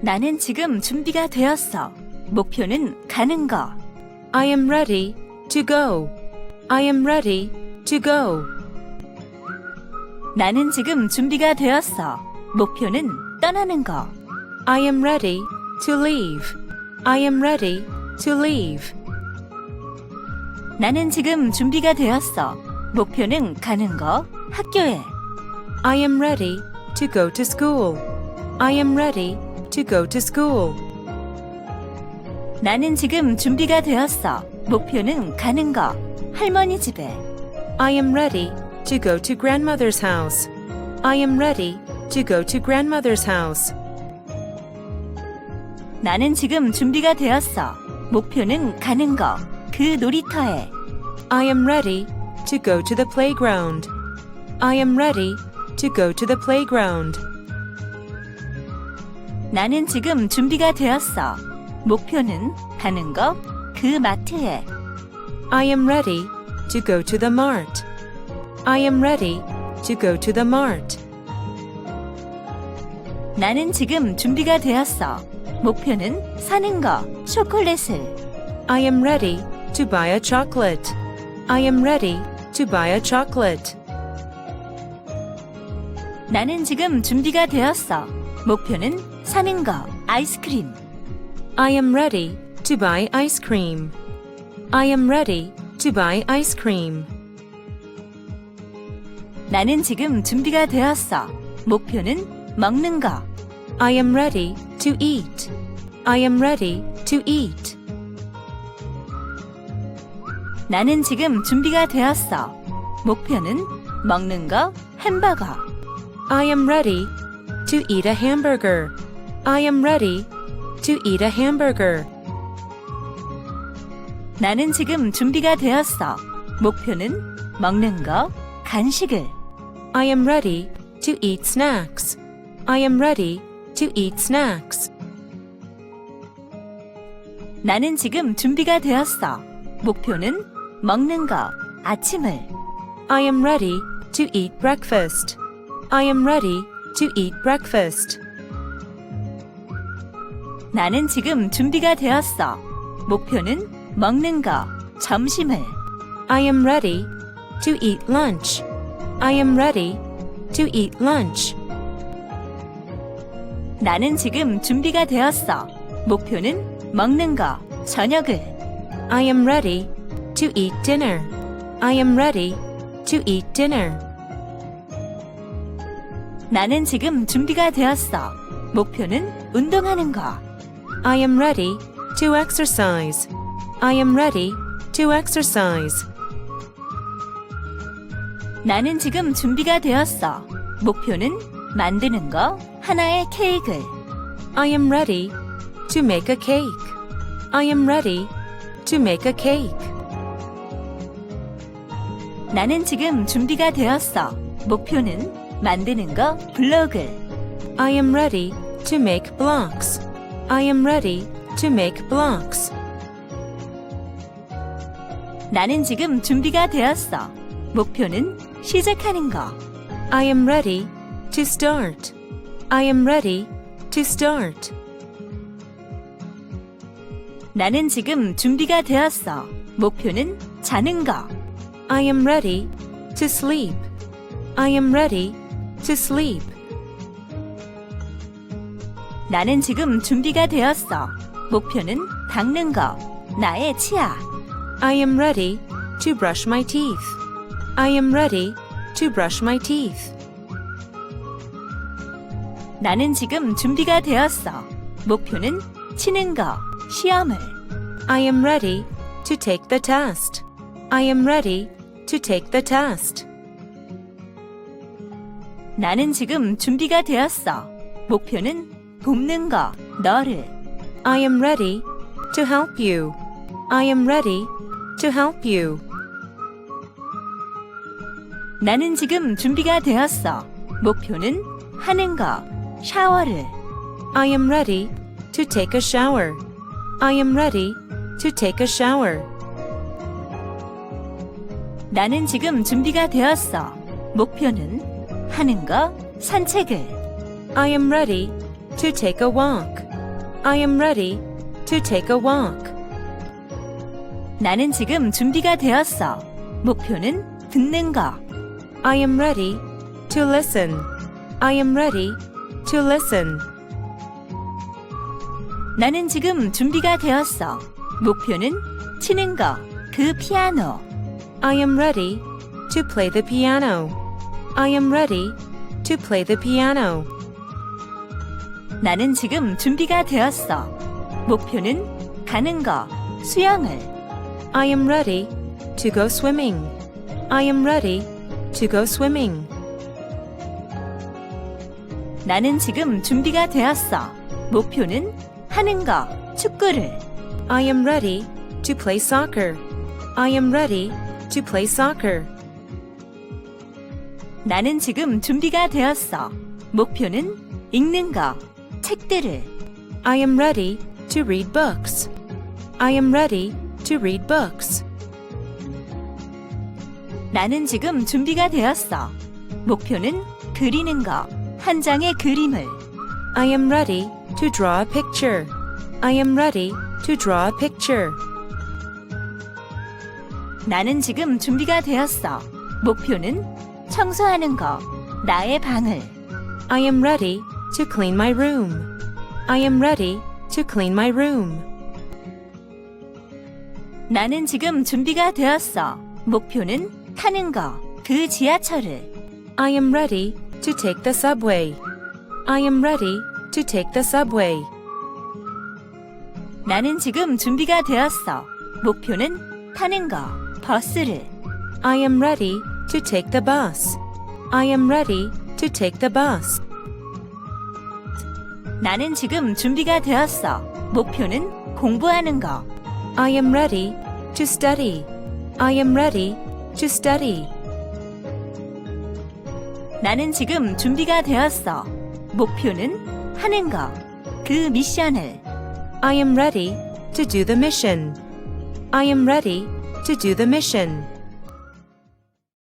나는 지금 준비가 되었어. 목표는 가는 거. I am ready to go. I am ready to go. 나는 지금 준비가 되었어. 목표는 떠나는 거. I am ready to leave. I am ready to leave. 나는 지금 준비가 되었어. 목표는 가는 거. 학교에. I am ready to go to school. I am ready to go to school. 나는 지금 준비가 되었어. 목표는 가는 거. 할머니 집에. I am ready to go to grandmother's house. I am ready to go to grandmother's house. 나는 지금 준비가 되었어. 목표는 가는 거. 그 놀이터에. I am ready to go to the playground. I am ready to go to the playground. 나는 지금 준비가 되었어. 목표는 가는 거. 그 마트에. I am ready to go to the mart. I am ready to go to the mart. 나는 지금 준비가 되었어. 목표는 사는 거. 초콜릿을. I am ready to buy a chocolate. I am ready to buy a chocolate. 나는 지금 준비가 되었어. 목표는 사는 거. 아이스크림. I am ready to buy ice cream. I am ready to buy ice cream. 나는 지금 준비가 되었어. 목표는 먹는 거. I am ready to eat. I am ready to eat. 나는 지금 준비가 되었어. 목표는 먹는 거. 햄버거. I am ready to eat a hamburger. I am ready to eat a hamburger. 나는 지금 준비가 되었어. 목표는 먹는 거. 간식을. I am ready to eat snacks. I am ready to eat snacks. 나는 지금 준비가 되었어. 목표는 먹는 거. 아침을. I am ready to eat breakfast. I am ready to eat breakfast. 나는 지금 준비가 되었어. 목표는 먹는 거. 점심을. I am ready to eat lunch. I am ready to eat lunch. 나는 지금 준비가 되었어. 목표는 먹는 거. 저녁을. I am ready to eat dinner. I am ready to eat dinner. 나는 지금 준비가 되었어. 목표는 운동하는 거. I am ready to exercise. I am ready to exercise. 나는 지금 준비가 되었어. 목표는 만드는 거. 하나의 케이크를. I am ready to make a cake. I am ready to make a cake. 나는 지금 준비가 되었어. 목표는 만드는 거. 블록을. I am ready to make blocks. I am ready to make blocks. 나는 지금 준비가 되었어. 목표는 시작하는 거. I am ready to start. I am ready to start. 나는 지금 준비가 되었어. 목표는 자는 거. I am ready to sleep. I am ready to sleep. 나는 지금 준비가 되었어. 목표는 닦는 거. 나의 치아. I am ready to brush my teeth. I am ready to brush my teeth. 나는 지금 준비가 되었어. 목표는 치는 거. 시험을. I am ready to take the test. I am ready to take the test. 나는 지금 준비가 되었어. 목표는 돕는 거. 너를. I am ready to help you. I am ready to help you. 나는 지금 준비가 되었어. 목표는 하는 거. 샤워를. I am ready to take a shower. I am ready to take a shower. 나는 지금 준비가 되었어. 목표는 하는 거. 산책을. I am ready to take a walk. I am ready to take a walk. 나는 지금 준비가 되었어. 목표는 듣는 거. I am ready to listen. I am ready to listen. 나는 지금 준비가 되었어. 목표는 치는 거. 그 피아노. I am ready to play the piano. I am ready to play the piano. 나는 지금 준비가 되었어. 목표는 가는 거. 수영을. I am ready to go swimming. I am ready to go swimming. 나는 지금 준비가 되었어. 목표는 하는 거. 축구를. I am ready to play soccer. I am ready to play soccer. 나는 지금 준비가 되었어. 목표는 읽는 거. 책들을. I am ready to read books. I am ready to read books. 나는 지금 준비가 되었어. 목표는 그리는 거. 한 장의 그림을. I am ready to draw a picture. I am ready to draw a picture. 나는 지금 준비가 되었어. 목표는 청소하는 거. 나의 방을. I am ready to clean my room. I am ready to clean my room. 나는 지금 준비가 되었어. 목표는 타는 거. 그 지하철을. I am ready to take the subway. I am ready to take the subway. 나는 지금 준비가 되었어. 목표는 타는 거. 버스를. I am ready to take the bus. I am ready to take the bus. 나는 지금 준비가 되었어. 목표는 공부하는 거. I am ready to study. I am ready to study. 나는 지금 준비가 되었어. 목표는 하는 거. 그 미션을. I am ready to do the mission. I am ready to do the mission.